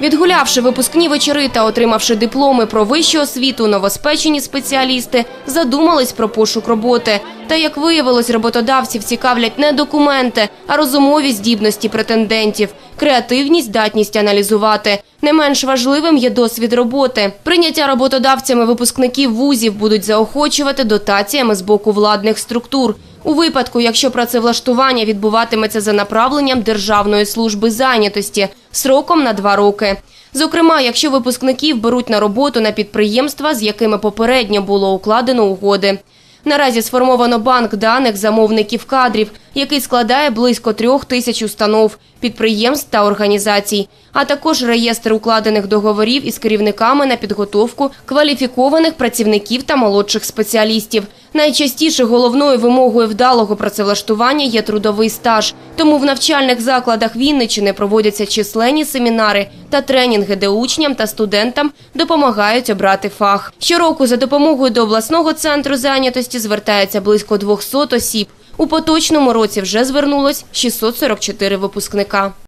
Відгулявши випускні вечори та отримавши дипломи про вищу освіту, новоспечені спеціалісти задумались про пошук роботи. Та як виявилось, роботодавців цікавлять не документи, а розумові здібності претендентів, креативність, здатність аналізувати. Не менш важливим є досвід роботи. Прийняття роботодавцями випускників вузів будуть заохочувати дотаціями з боку владних структур. У випадку, якщо працевлаштування відбуватиметься за направленням Державної служби зайнятості сроком на два роки. Зокрема, якщо випускників беруть на роботу на підприємства, з якими попередньо було укладено угоди. Наразі сформовано банк даних замовників кадрів, який складає близько трьох тисяч установ, підприємств та організацій, а також реєстр укладених договорів із керівниками на підготовку кваліфікованих працівників та молодших спеціалістів. Найчастіше головною вимогою вдалого працевлаштування є трудовий стаж. Тому в навчальних закладах Вінничини проводяться численні семінари та тренінги, де учням та студентам допомагають обрати фах. Щороку за допомогою до обласного центру зайнятості звертається близько 200 осіб. У поточному році вже звернулось 644 випускника.